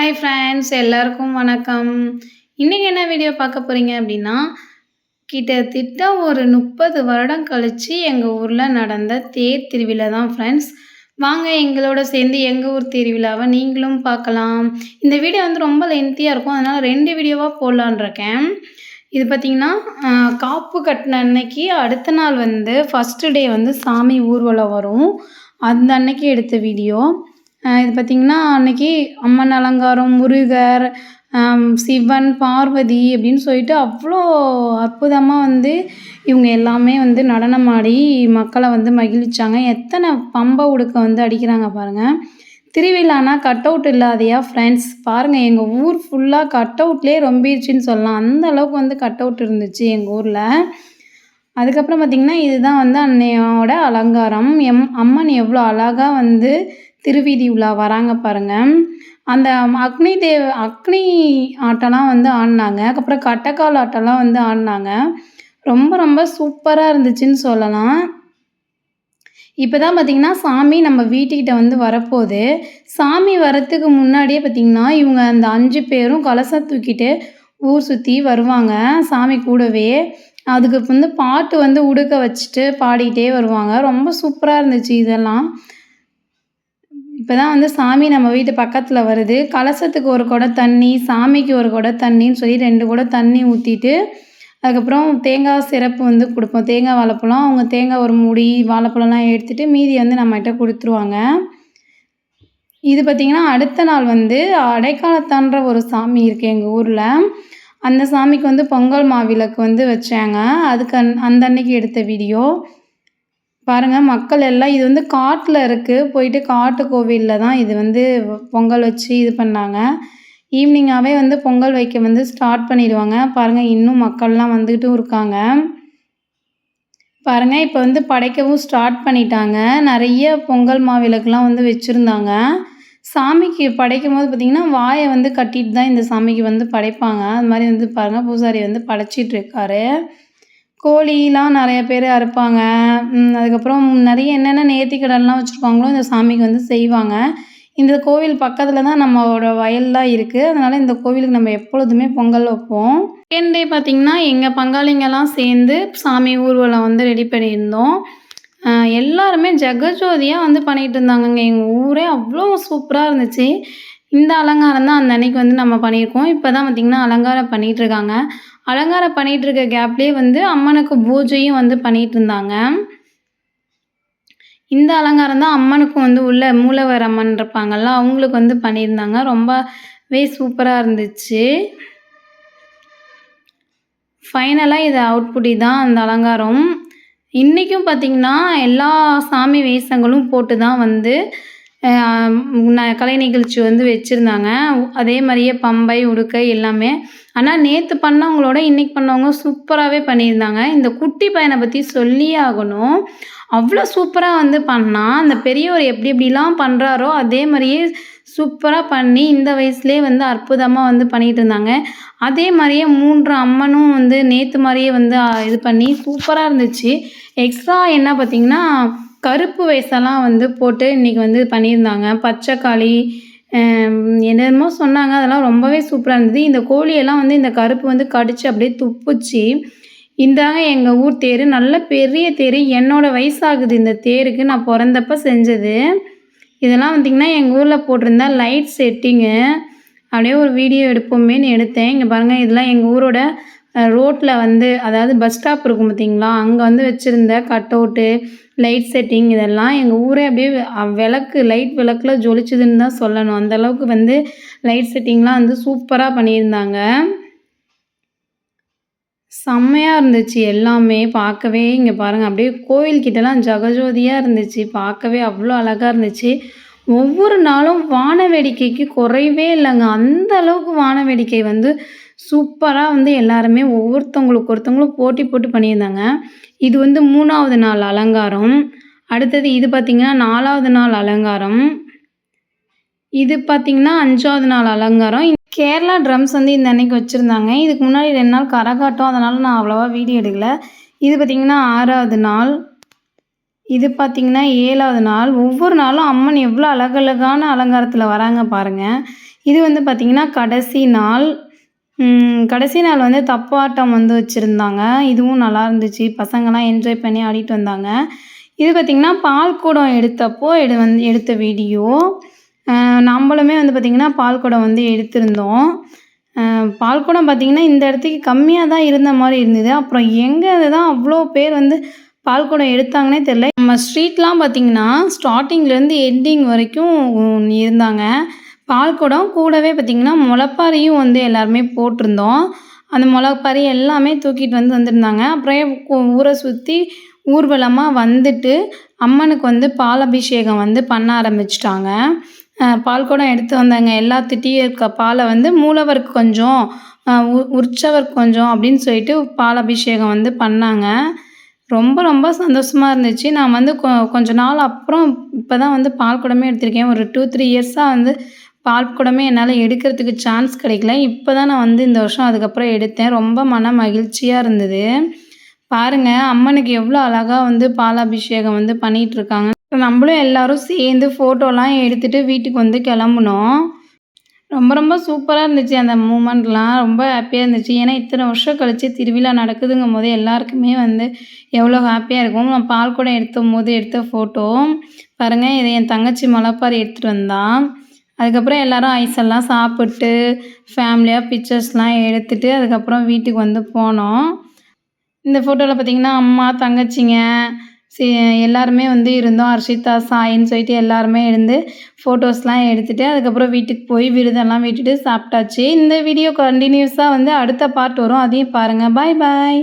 Hi friends எல்லாருக்கும் வணக்கம். இன்றைக்கி என்ன வீடியோ பார்க்க போகிறீங்க அப்படின்னா கிட்டத்தட்ட ஒரு முப்பது வருடம் கழித்து எங்கள் ஊரில் நடந்த தேர் திருவிழா தான் ஃப்ரெண்ட்ஸ் வாங்க எங்களோட சேர்ந்து எங்கள் ஊர் திருவிழாவை நீங்களும் பார்க்கலாம். இந்த வீடியோ வந்து ரொம்ப லென்த்தியாக இருக்கும். அதனால் ரெண்டு வீடியோவாக போடலான் இருக்கேன். இது பார்த்திங்கன்னா காப்பு கட்டின அன்னைக்கு அடுத்த நாள் வந்து ஃபஸ்ட்டு டே வந்து சாமி ஊர்வலம் வரும். அந்த அன்னைக்கு எடுத்த வீடியோ இது பார்த்திங்கன்னா அன்னைக்கு அம்மன் அலங்காரம் முருகர் சிவன் பார்வதி அப்படின்னு சொல்லிட்டு அவ்வளோ அற்புதமாக வந்து இவங்க எல்லாமே வந்து நடனமாடி மக்களை வந்து மகிழ்விச்சாங்க. எத்தனை பம்பை உடுக்க வந்து அடிக்கிறாங்க பாருங்கள் திருவிழானா கட் அவுட் இல்லாதையா ஃப்ரெண்ட்ஸ் பாருங்கள் எங்கள் ஊர் ஃபுல்லாக கட் அவுட்லேயே ரொம்பிடுச்சின்னு சொல்லலாம். அந்த அளவுக்கு வந்து கட் அவுட் இருந்துச்சு எங்கள் ஊரில். அதுக்கப்புறம் பார்த்திங்கன்னா இதுதான் வந்து அன்னையோட அலங்காரம். எம் அம்மன் எவ்வளோ அழகாக வந்து திருவீதி உலா வராங்க பாருங்க. அந்த அக்னி தேவ அக்னி ஆட்டம்லாம் வந்து ஆடினாங்க. அதுக்கப்புறம் கட்டக்கால் ஆட்டம்லாம் வந்து ஆடினாங்க. ரொம்ப ரொம்ப சூப்பராக இருந்துச்சுன்னு சொல்லலாம். இப்போ தான் பார்த்திங்கன்னா சாமி நம்ம வீட்டுக்கிட்ட வந்து வரப்போகுது. சாமி வரத்துக்கு முன்னாடியே பார்த்திங்கன்னா இவங்க அந்த அஞ்சு பேரும் கலசம் தூக்கிட்டு ஊர் சுற்றி வருவாங்க சாமி கூடவே. அதுக்கு வந்து பாட்டு வந்து உடுக்க வச்சுட்டு பாடிக்கிட்டே வருவாங்க. ரொம்ப சூப்பராக இருந்துச்சு இதெல்லாம். இப்போ தான் வந்து சாமி நம்ம வீட்டு பக்கத்தில் வருது. கலசத்துக்கு ஒரு குடம் தண்ணி சாமிக்கு ஒரு குடம் தண்ணின்னு சொல்லி ரெண்டு குடம் தண்ணி ஊற்றிட்டு அதுக்கப்புறம் தேங்காய் சிறப்பு வந்து கொடுப்போம். தேங்காய் வாழைப்பழம். அவங்க தேங்காய் ஒரு மூடி வாழைப்பழம்லாம் எடுத்துகிட்டு மீதி வந்து நம்மகிட்ட கொடுத்துருவாங்க. இது பார்த்திங்கன்னா அடுத்த நாள் வந்து அடைக்காலத்தான்ற ஒரு சாமி இருக்குது எங்கள் ஊரில். அந்த சாமிக்கு வந்து பொங்கல் மாவிளக்கு வந்து வச்சாங்க. அதுக்கு அந் அந்த அன்னைக்கு எடுத்த வீடியோ. பாருங்கள் மக்கள் எல்லாம் இது வந்து காட்டில் இருக்குது போயிட்டு காட்டு கோவிலில் தான் இது வந்து பொங்கல் வச்சு இது பண்ணாங்க. ஈவினிங்காகவே வந்து பொங்கல் வைக்க வந்து ஸ்டார்ட் பண்ணிடுவாங்க. பாருங்கள் இன்னும் மக்கள்லாம் வந்துக்கிட்டும் இருக்காங்க. பாருங்கள் இப்போ வந்து படைக்கவும் ஸ்டார்ட் பண்ணிட்டாங்க. நிறைய பொங்கல் மாவிளக்குலாம் வந்து வச்சுருந்தாங்க. சாமிக்கு படைக்கும் போது பார்த்திங்கன்னா வாயை வந்து கட்டிட்டு தான் இந்த சாமிக்கு வந்து படைப்பாங்க. அது மாதிரி வந்து பாருங்கள் பூசாரி வந்து படைச்சிட்டு இருக்காரு. கோழிலாம் நிறைய பேர் அறுப்பாங்க. அதுக்கப்புறம் நிறைய என்னென்ன நேர்த்திக்கடன்லாம் வச்சுருக்காங்களோ இந்த சாமிக்கு வந்து செய்வாங்க. இந்த கோவில் பக்கத்தில் தான் நம்மளோட வயல்லாம் இருக்குது அதனால் இந்த கோவிலுக்கு நம்ம எப்பொழுதுமே பொங்கல் வைப்போம். செகண்ட் டே பார்த்திங்கன்னா எங்கள் பங்காளிங்கெல்லாம் சேர்ந்து சாமி ஊர்வலம் வந்து ரெடி பண்ணியிருந்தோம். எல்லாருமே ஜெகஜோதியாக வந்து பண்ணிகிட்டு இருந்தாங்கங்க. எங்கள் ஊரே அவ்வளோ சூப்பராக இருந்துச்சு. இந்த அலங்காரம் தான் அந்த அன்னைக்கு வந்து நம்ம பண்ணியிருக்கோம். இப்போ தான் பார்த்திங்கன்னா அலங்காரம் பண்ணிகிட்டு இருக்காங்க அலங்காரம் பண்ணிகிட்டு இருக்க கேப்லேயே வந்து அம்மனுக்கு பூஜையும் வந்து பண்ணிகிட்டு இருந்தாங்க இந்த அலங்காரம் தான் அம்மனுக்கும் வந்து உள்ள மூலவர் அம்மன் இருப்பாங்கல்ல அவங்களுக்கு வந்து பண்ணியிருந்தாங்க. ரொம்பவே சூப்பராக இருந்துச்சு. ஃபைனலாக இது அவுட்புட்டி தான் அந்த அலங்காரம். இன்றைக்கும் பார்த்திங்கன்னா எல்லா சாமி வேஷங்களும் போட்டு தான் வந்து கலை நிகழ்ச்சி வந்து வச்சுருந்தாங்க. அதே மாதிரியே பம்பை உடுக்கை எல்லாமே. ஆனால் நேற்று பண்ணவங்களோட இன்றைக்கி பண்ணவங்க சூப்பராகவே பண்ணியிருந்தாங்க. இந்த குட்டி பையனை பற்றி சொல்லியே ஆகணும். அவ்வளோ சூப்பராக வந்து பண்ணான் அந்த பெரியவர் எப்படி எப்படிலாம் பண்ணுறாரோ அதே மாதிரியே சூப்பராக பண்ணி இந்த வயசுலேயே வந்து அற்புதமாக வந்து பண்ணிகிட்டு இருந்தாங்க. அதே மாதிரியே மூன்று அம்மனும் வந்து நேற்று மாதிரியே வந்து இது பண்ணி சூப்பராக இருந்துச்சு. எக்ஸ்ட்ரா என்ன பார்த்திங்கன்னா கருப்பு வயசெல்லாம் வந்து போட்டு இன்றைக்கி வந்து பண்ணியிருந்தாங்க. பச்சைக்காளி என்னென்னமோ சொன்னாங்க. அதெல்லாம் ரொம்பவே சூப்பராக இருந்தது. இந்த கோழியெல்லாம் வந்து இந்த கருப்பு வந்து கடிச்சு அப்படியே துப்புச்சு. இந்தாங்க எங்கள் ஊர் தேர். நல்ல பெரிய தேர். என்னோடய வயசாகுது இந்த தேருக்கு. நான் பிறந்தப்ப செஞ்சது. இதெல்லாம் பார்த்திங்கன்னா எங்கள் ஊரில் போட்டிருந்தா லைட் செட்டிங்கு. அப்படியே ஒரு வீடியோ எடுப்போமேன்னு எடுத்தேன். இங்கே பாருங்கள் இதெல்லாம் எங்கள் ஊரோட ரோட்டில் வந்து அதாவது பஸ் ஸ்டாப் இருக்கும் பார்த்தீங்களா அங்கே வந்து வச்சுருந்த கட் அவுட்டு லைட் செட்டிங் இதெல்லாம் எங்கள் ஊரே அப்படியே விளக்கு லைட் விளக்கில் ஜொலிச்சுதுன்னு தான் சொல்லணும். அந்தளவுக்கு வந்து லைட் செட்டிங்லாம் வந்து சூப்பராக பண்ணியிருந்தாங்க. செம்மையாக இருந்துச்சு எல்லாமே பார்க்கவே. இங்கே பாருங்கள் அப்படியே கோவில்கிட்டலாம் ஜகஜோதியாக இருந்துச்சு. பார்க்கவே அவ்வளோ அழகாக இருந்துச்சு. ஒவ்வொரு நாளும் வான வேடிக்கைக்கு குறைவே இல்லைங்க. அந்த அளவுக்கு வான வேடிக்கை வந்து சூப்பராக வந்து எல்லாருமே ஒவ்வொருத்தவங்களுக்கு ஒருத்தவங்களும் போட்டி போட்டு பண்ணியிருந்தாங்க. இது வந்து மூணாவது நாள் அலங்காரம். அடுத்தது இது பார்த்திங்கன்னா நாலாவது நாள் அலங்காரம். இது பார்த்திங்கன்னா அஞ்சாவது நாள் அலங்காரம். கேரளா ட்ரம்ஸ் வந்து இந்த அன்னைக்கு வச்சுருந்தாங்க. இதுக்கு முன்னாடி ரெண்டு நாள் கரகாட்டம். அதனால் நான் அவ்வளோவா வீடியோ எடுக்கல. இது பார்த்திங்கன்னா ஆறாவது நாள். இது பார்த்திங்கன்னா ஏழாவது நாள். ஒவ்வொரு நாளும் அம்மன் எவ்வளோ அழகழகான அலங்காரத்தில் வராங்க பாருங்கள் இது வந்து பார்த்திங்கன்னா கடைசி நாள். கடைசி நாள் வந்து தப்பாட்டம் வந்து வச்சுருந்தாங்க. இதுவும் நல்லா இருந்துச்சு. பசங்கள்லாம் என்ஜாய் பண்ணி ஆடிட்டு வந்தாங்க. இது பார்த்திங்கன்னா பால்குடம் எடுத்தப்போ எடு வந்து எடுத்த வீடியோ நம்மளுமே வந்து பார்த்திங்கன்னா பால்குடம் வந்து எடுத்திருந்தோம். பால் குடம் பார்த்திங்கன்னா இந்த இடத்துக்கு கம்மியாக தான் இருந்த மாதிரி இருந்தது. அப்புறம் எங்கே தான் அவ்வளோ பேர் வந்து பால் குடம் எடுத்தாங்கன்னே தெரில நம்ம ஸ்ட்ரீட்லாம் பார்த்திங்கன்னா ஸ்டார்டிங்லேருந்து எண்டிங் வரைக்கும் இருந்தாங்க. பால் குடம் கூடவே பார்த்திங்கன்னா முளப்பாரியும் வந்து எல்லாருமே போட்டிருந்தோம். அந்த முளப்பாரி எல்லாமே தூக்கிட்டு வந்து வந்திருந்தாங்க அப்புறம் ஊரை சுற்றி ஊர்வலமாக வந்துட்டு அம்மனுக்கு வந்து பால் அபிஷேகம் வந்து பண்ண ஆரம்பிச்சிட்டாங்க. பால் குடம் எடுத்து வந்தாங்க. எல்லாத்துட்டையும் இருக்க பாலை வந்து மூலவருக்கு கொஞ்சம் உ- உற்சவருக்கு கொஞ்சம் அப்படின்னு சொல்லிட்டு பால் அபிஷேகம் வந்து பண்ணாங்க. ரொம்ப ரொம்ப சந்தோஷமாக இருந்துச்சு. நான் வந்து கொ கொஞ்ச நாள் அப்புறம் இப்போ தான் வந்து பால் குடமே எடுத்திருக்கேன். ஒரு டூ த்ரீ இயர்ஸாக வந்து பால் குடமே என்னால் எடுக்கிறதுக்கு சான்ஸ் கிடைக்கல. இப்போ தான் நான் வந்து இந்த வருஷம் அதுக்கப்புறம் எடுத்தேன். ரொம்ப மன மகிழ்ச்சியாக இருந்தது. பாருங்க அம்மனுக்கு எவ்வளோ அழகாக வந்து பாலாபிஷேகம் வந்து பண்ணிகிட்ருக்காங்க நம்மளும் எல்லாரும் சேர்ந்து ஃபோட்டோலாம் எடுத்துட்டு வீட்டுக்கு வந்து கிளம்புனோம். ரொம்ப ரொம்ப சூப்பராக இருந்துச்சு. அந்த மூமெண்ட்லாம் ரொம்ப ஹாப்பியாக இருந்துச்சு. ஏன்னா இத்தனை வருஷம் கழிச்சு திருவிழா நடக்குதுங்கும் போது எல்லாருக்குமே வந்து எவ்வளோ ஹாப்பியாக இருக்கும். நான் பால் கூட எடுத்த போது எடுத்த ஃபோட்டோ பாருங்கள் இதை என் தங்கச்சி மலப்பாறை எடுத்துகிட்டு வந்தான். அதுக்கப்புறம் எல்லாரும் ஐஸ் எல்லாம் சாப்பிட்டு ஃபேமிலியாக பிக்சர்ஸ்லாம் எடுத்துகிட்டு அதுக்கப்புறம் வீட்டுக்கு வந்து போனோம். இந்த ஃபோட்டோவில் பார்த்திங்கன்னா அம்மா தங்கச்சிங்க சி எல்லாருமே வந்து இருந்தோம். ஹர்ஷிதா சாயின்னு சொல்லிட்டு எல்லாருமே இருந்து ஃபோட்டோஸ்லாம் எடுத்துகிட்டு அதுக்கப்புறம் வீட்டுக்கு போய் விருதெல்லாம் விட்டுட்டு சாப்பிட்டாச்சு. இந்த வீடியோ கண்டினியூஸாக வந்து அடுத்த பார்ட் வரும். அதையும் பாருங்கள் பாய் பாய்